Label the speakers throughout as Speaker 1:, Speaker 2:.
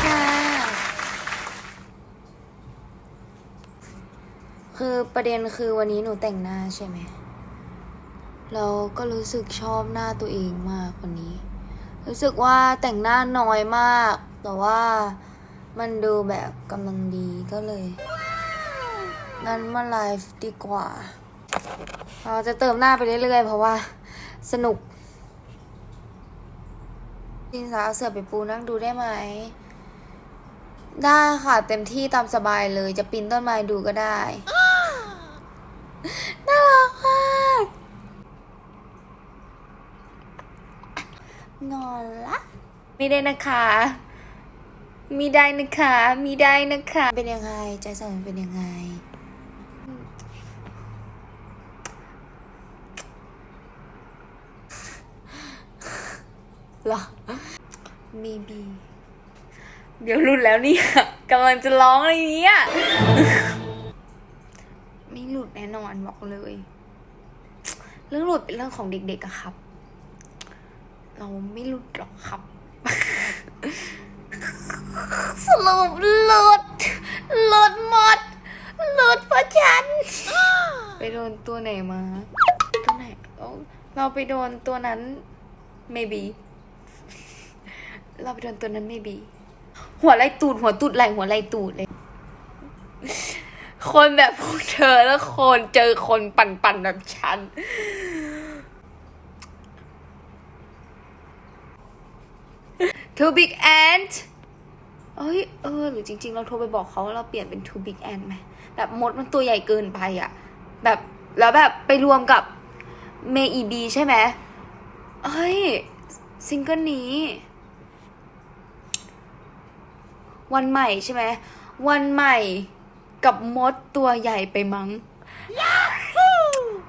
Speaker 1: ค่ะ คือประเด็นคือวันนี้หนูแต่งหน้าใช่ไหม เราก็รู้สึกชอบหน้าตัวเองมากวันนี้ รู้สึกว่าแต่งหน้าน้อยมาก แต่ว่ามันดูแบบกำลังดีก็เลย งั้นมาไลฟ์ดีกว่า เราจะเติมหน้าไปเรื่อยๆ เพราะว่าสนุกจริงสาวเอาเสือไปปูนั่งดูได้ไหม ได้ค่ะ เต็มที่ตามสบายเลย จะปีนต้นไม้ดูก็ได้ น่ารักมากนอนละ ไม่ได้นะคะ มีได้นะคะ มีได้นะคะ เป็นยังไง ใจสั่นเป็นยังไง หรอมีบี เดี๋ยวรุนแล้วเนี่ยกำลังจะร้องอะไรเนี่ยไม่หลุดแน่นอนบอกเลย เรื่องหลุดเป็นเรื่องของเด็กๆอะครับ เราไม่หลุดหรอกครับสรุปหลุดหลุดหมดหลุดเพราะฉัน ไปโดนตัวไหนมา ตัวไหนเราไปโดนตัวนั้น maybe เราไปโดนตัวนั้น maybe หัวไหลตูด หัวตูดไหลหัวไหลตูดเลย คนแบบพวกเธอแล้วคนเจอคนปั่นๆแบบฉัน too big ant เอ้ยเออหรือจริง ๆ เราโทรไปบอกเขาว่าเราเปลี่ยนเป็น too big ant ไหมแบบมดมันตัวใหญ่เกินไปอะแบบแล้วแบบไปรวมกับเมอีบีใช่ไหมเฮ้ยซิงเกิลนี้ วันใหม่ใช่ไหมวันใหม่กับมดตัวใหญ่ไปมั้ง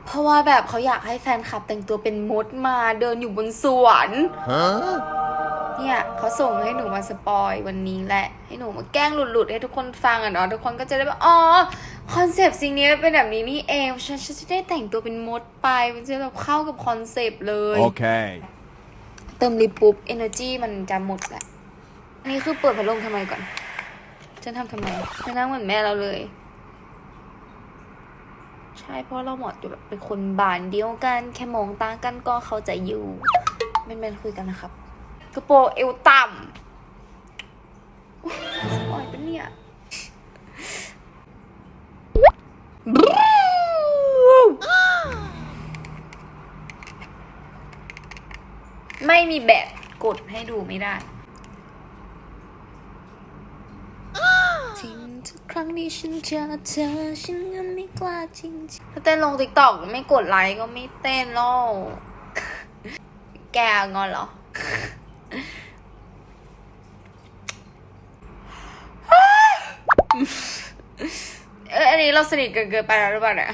Speaker 1: เพราะว่าแบบเขาอยากให้แฟนคลับแต่งตัวเป็นมดมาเดินอยู่บนสวน
Speaker 2: Huh?
Speaker 1: เนี่ยเขาส่งให้หนูมาสปอยวันนี้แหละ ให้หนูมาแกล้งหลุดๆ ให้ทุกคนฟังอะเนาะทุกคนก็จะได้แบบอ๋อคอนเซปต์สิ่งนี้เป็นแบบนี้นี่เองฉันฉันจะได้แต่งตัวเป็นมดไปมันจะแบบเข้ากับคอนเซปต์เลย
Speaker 2: Okay.
Speaker 1: เติมลิปปุ๊บ energy มันจะหมดแหละอั นนี้คือเปิดพัดลมทำไมก่อน ฉันทำทำไมฉันนั่งเหมือนแม่เราเลย ใช่เพราะเราหมาะอยู่แบบเป็นคนบานเดียวกัน แค่มองตากันก็เข้าใจอยู่แมนๆคุยกันนะครับ กระโปรงเอวต่ำอุ๊ยสปอยปะเนี่ยไม่มีแบบกดให้ดูไม่ได้จ ริงทุกครั้งที่ฉันเจอเธอฉันยังไม่กล้าจริงๆถ้าเต้นลงติ๊กต็อกไม่กดไลค์ก็ไม่เต้นหรอกแกงอนเหรอเอยอันนี้เราสนิทกันเกินไปแล้วหรือเปล่าเนี่ย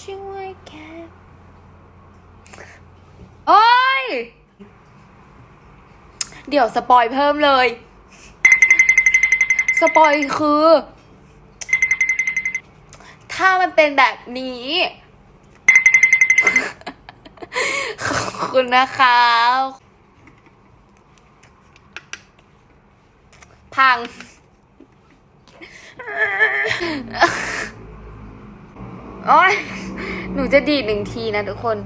Speaker 1: ช่วยแกโอ้ย เดี๋ยวสปอยเพิ่มเลย สปอยคือ ถ้ามันเป็นแบบนี้ ขอบคุณนะคะพัง โอ้ยหนูจะดีดหนึ่งทีนะทุกคน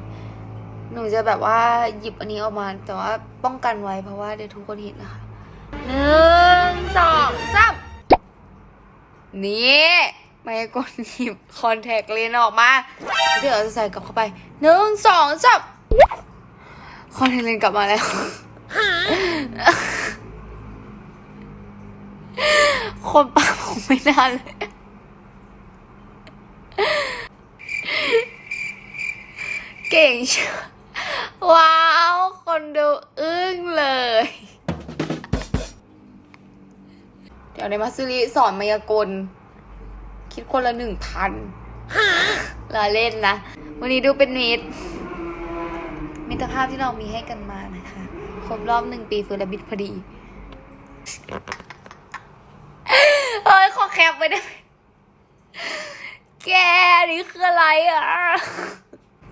Speaker 1: หนูจะแบบว่าหยิบอันนี้ออกมาแต่ว่าป้องกันไว้เพราะว่าเดี๋ยวทุกคนเห็นนะคะหนึ่งสองสามนี่ไม่กดหยิบคอนแทคเลนส์ออกมาเดี๋ยวเราจะใส่กลับเข้าไปหนึ่งสองสามคอนแทคเลนส์กลับมาแล้วคนปากผมไม่นานเลยเก่งเชียว ว้าว คนดูอึ้งเลย เดี๋ยวในมาซึริสอนมายากล คิดคนละหนึ่งพันเลาเล่นนะ วันนี้ดูเป็นมิตรมิตรภาพที่เรามีให้กันมานะคะ ครบรอบหนึ่งปีเฟอร์ละบิดพอดีเฮ้ย ขอแคปไว้ได้ไหมแก นี่คืออะไรอะ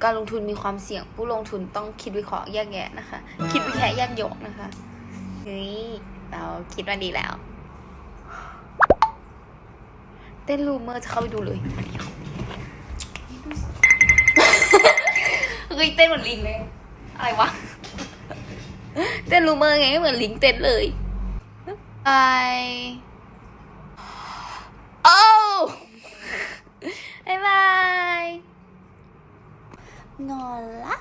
Speaker 1: การลงทุนมีความเสี่ยง ผู้ลงทุนต้องคิดวิเคราะห์แยกแยะนะคะ คิดวิเคราะห์แยกโยกนะคะนี่เราคิดมาดีแล้ว เต้นรูมเมอร์จะเข้าไปดูเลยเฮ้ยเต้นเหมือนลิงเลย อะไรวะ เต้นรูมเมอร์ไงเหมือนลิงเต้นเลยไปโอ้บายบาย 诺拉